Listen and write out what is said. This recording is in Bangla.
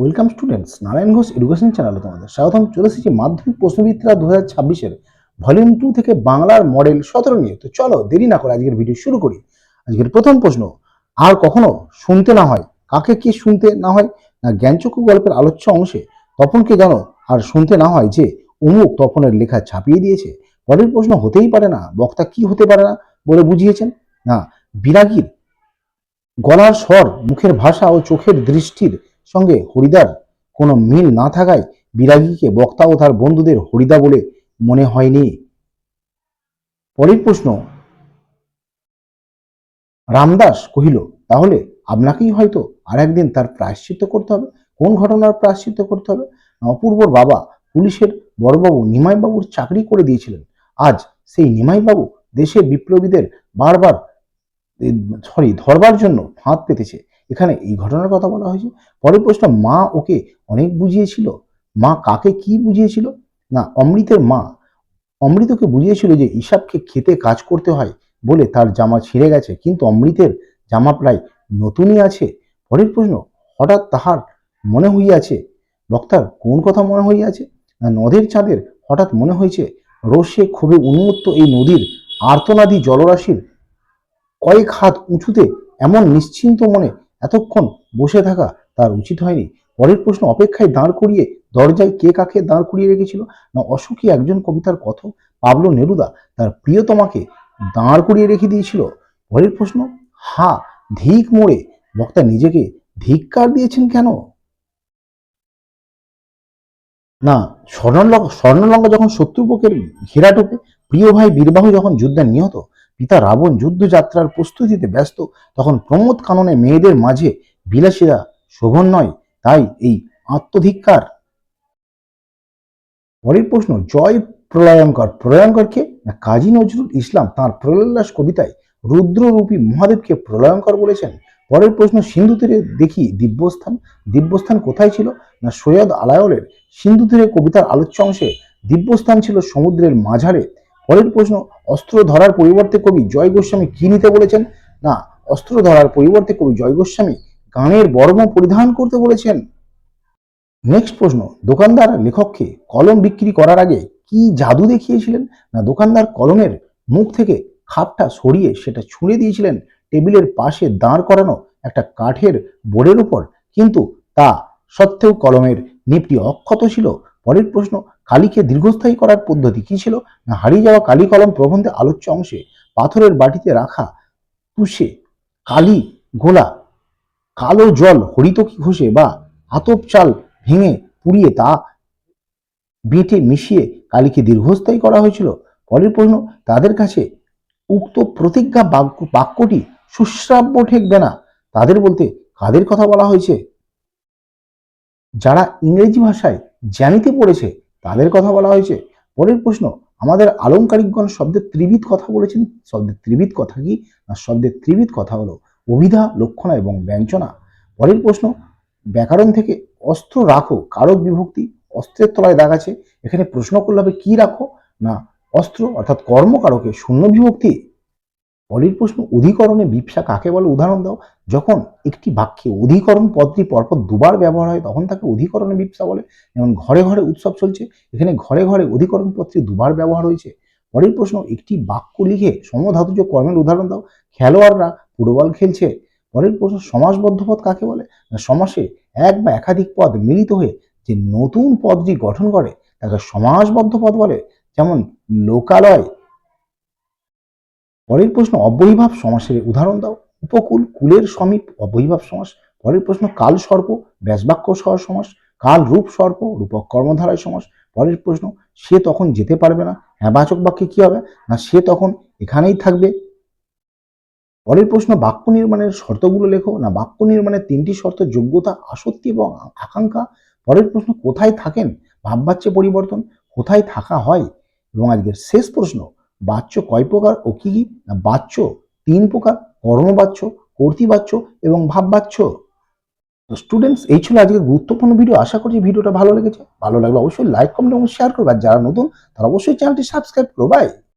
Welcome students, Narayan Ghosh education চ্যানেলে তোমাদের স্বাগতম। চলে এসেছি মাধ্যমিক প্রশ্নবিদ্যা দু হাজার ছাব্বিশের ভলিউম টু থেকে বাংলার মডেল সতেরো নিয়ে। তো চলো, দেরি না করে আজকের ভিডিও শুরু করি। আজকের প্রথম প্রশ্ন, আর কখনো শুনতে না হয়, কাকে কি শুনতে না হয়, না জ্ঞানচক্ষু গল্পের আলোচ্য অংশে? তপনকে জানো, আর শুনতে না হয় যে অমুক তপনের লেখা ছাপিয়ে দিয়েছে। পরের প্রশ্ন হতেই পারে না, বক্তা কি হতে পারে না বলে বুঝিয়েছেন? না, বিরাগীর গলার স্বর, মুখের ভাষা ও চোখের দৃষ্টির সঙ্গে হরিদার কোনো মিল না থাকায় বিরাগীকে বক্তা ও তার বন্ধুদের হরিদা বলে মনে হয়নি। পরের প্রশ্ন, রামদাস কহিল, তাহলে আপনাকেই হয়তো আর একদিন তার প্রায়শ্চিত্ত করতে হবে। কোন ঘটনার প্রায়শ্চিত্ত করতে হবে? অপূর্বর বাবা পুলিশের বড়বাবু নিমাইবাবুর চাকরি করে দিয়েছিলেন। আজ সেই নিমাইবাবু দেশের বিপ্লবীদের বারবার সরি, ধরবার জন্য ফাঁদ পেতেছে। এখানে এই ঘটনার কথা বলা হয়েছে। পরের প্রশ্ন, মা ওকে অনেক বুঝিয়েছিল? মা কাকে কি বুঝিয়েছিল? না, অমৃতের মা। অমৃতকে বুঝিয়েছিল যে ইসাবকে খেতে কাজ করতে হয় বলে তার জামা ছিঁড়ে গেছে, কিন্তু অমৃতের জামা প্রায় নতুনই আছে। পরের প্রশ্ন, হঠাৎ তাহার মনে হইয়াছে, বক্তার কোন কথা মনে হইয়াছে? না, নদের চাঁদের হঠাৎ মনে হয়েছে রোষে ক্ষোভে উন্মুক্ত এই নদীর আর্তনাদি জলরাশির কয়েক হাত উঁচুতে এমন নিশ্চিন্ত মনে এতক্ষণ বসে থাকা তার উচিত হয়নি। পরের প্রশ্ন, অপেক্ষায় দাঁড় করিয়ে দরজায় কে কাকে দাঁড় করিয়ে রেখেছিল? না অসুখী একজন কবিতার কথ পাবলো নেরুদা তার প্রিয়তমাকে দাঁড় করিয়ে রেখে দিয়েছিল। পরের প্রশ্ন, হা, ধিক মোড়ে বক্তা নিজেকে ধিক্কার দিয়েছেন কেন? না, স্বর্ণলঙ্কা স্বর্ণলঙ্কা যখন শত্রুপক্ষের ঘেরা টোপে, প্রিয় ভাই বীরবাহু যখন যুদ্ধে নিহত পিতা রাবণ যুদ্ধযাত্রার প্রস্তুতিতে ব্যস্ত, তখন প্রমোদ কাননে মেয়েদের মাঝে বিলাসীরা শোভন নয়, তাই এই আত্মধিক্কার। পরের প্রশ্ন, জয় প্রলয়ঙ্কর, প্রলয়ঙ্করকে না কাজী নজরুল ইসলাম তাঁর প্রলয়োল্লাস কবিতায় রুদ্ররূপী মহাদেবকে প্রলয়ঙ্কর বলেছেন? পরের প্রশ্ন, সিন্ধু তীরে দেখি দিব্যস্থান দিব্যস্থান কোথায় ছিল? না সৈয়দ আলায়লের সিন্ধু তীরে কবিতার আলোচ্য অংশে দিব্যস্থান ছিল সমুদ্রের মাঝারে? পরের প্রশ্ন, অস্ত্র ধরার পরিবর্তে কবি জয় গোস্বামী কি নিতে বলেছেন? না, অস্ত্র ধরার পরিবর্তে কবি জয় গোস্বামী গানের বর্ম পরিধান করতে বলেছেন। নেক্সট প্রশ্ন, দোকানদার লেখককে কলম বিক্রি করার আগে কি জাদু দেখিয়েছিলেন? না, দোকানদার কলমের মুখ থেকে খাপটা সরিয়ে সেটা ছুঁড়ে দিয়েছিলেন? টেবিলের পাশে দাঁড় করানো একটা কাঠের বোর্ডের উপর, কিন্তু তা সত্ত্বেও কলমের নিপটি অক্ষত ছিল। পরের প্রশ্ন, কালীকে দীর্ঘস্থায়ী করার পদ্ধতি কি ছিল? না হারিয়ে যাওয়া কালী কলম প্রবন্ধে আলোচ্য অংশে পাথরের বাটিতে রাখা তুষে কালি গোলা, কালো জল হরিতকি ঘষে বা আতপ চাল ভেঙে পুড়িয়ে তা বেটে মিশিয়ে কালীকে দীর্ঘস্থায়ী করা হয়েছিল? পরের প্রশ্ন, তাদের কাছে উক্ত প্রতিজ্ঞা বাক্য, বাক্যটি সুশ্রাব্য ঠেকবে না। তাদের বলতে কাদের কথা বলা হয়েছে? যারা ইংরেজি ভাষায় জানিতে পড়েছে, তাদের কথা বলা হয়েছে। পরের প্রশ্ন, আমাদের আলংকারিকগণ শব্দের ত্রিবিধ কথা বলেছেন। শব্দের ত্রিবিধ কথা কি? না, শব্দের ত্রিবিধ কথা হলো অভিধা, লক্ষণা এবং ব্যঞ্চনা পরের প্রশ্ন, ব্যাকরণ থেকে অস্ত্র রাখো, কারক বিভক্তি, অস্ত্রের তলায় দাগ আছে। এখানে প্রশ্ন করলে হবে, কি রাখো? না, অস্ত্র অর্থাৎ কর্মকারকে শূন্য বিভক্তি পরের প্রশ্ন, অধিকরণে বিপসা কাকে বলে? উদাহরণ দাও। যখন একটি বাক্যে অধিকরণ পদটি পরপর দুবার ব্যবহার হয়, তখন তাকে অধিকরণে বিপসা বলে। যেমন, ঘরে ঘরে উৎসব চলছে, এখানে ঘরে ঘরে অধিকরণ পদটি দুবার ব্যবহার হয়েছে। পরের প্রশ্ন, একটি বাক্য লিখে সমধাতুজ কর্মের উদাহরণ দাও। খেলোয়াড়রা ফুটবল খেলছে। পরের প্রশ্ন, সমাসবদ্ধ পদ কাকে বলে? সমাসে এক বা একাধিক পদ মিলিত হয়ে যে নতুন পদটি গঠন করে, তাকে সমাসবদ্ধ পদ বলে। যেমন, লোকালয় পরের প্রশ্ন, অবৈভাব সমাসের উদাহরণ দাও। উপকূল কুলের সমীপ, অবৈভাব সমাস। পরের প্রশ্ন, কাল সর্প, ব্যাসবাক্য সহ সমাস। কাল রূপ সর্প, রূপক কর্মধারায় সমাস। পরের প্রশ্ন, সে তখন যেতে পারবে না। হ্যাঁ বাচক বাক্যে কি হবে? না, সে তখন এখানেই থাকবে। পরের প্রশ্ন, বাক্য নির্মাণের শর্তগুলো লেখো। না, বাক্য নির্মাণের তিনটি শর্ত, যোগ্যতা, আসক্তি এবং আকাঙ্ক্ষা। পরের প্রশ্ন, কোথায় থাকেন? ভাববাচ্যে পরিবর্তন। কোথায় থাকা হয়? এবং আজকের শেষ প্রশ্ন বাচ্য কয় প্রকার ও কি কি না বাচ্য তিন প্রকার কর্মবাচ্য কর্তৃবাচ্য এবং ভাববাচ্য? তো স্টুডেন্টস এই ছিল আজকে গুরুত্বপূর্ণ ভিডিও আশা করছি ভিডিওটা ভালো লেগেছে। ভালো লাগলে অবশ্যই লাইক কমেন্ট এবং শেয়ার করবে। আর যারা নতুন, তারা অবশ্যই চ্যানেলটি সাবস্ক্রাইব করো। বাই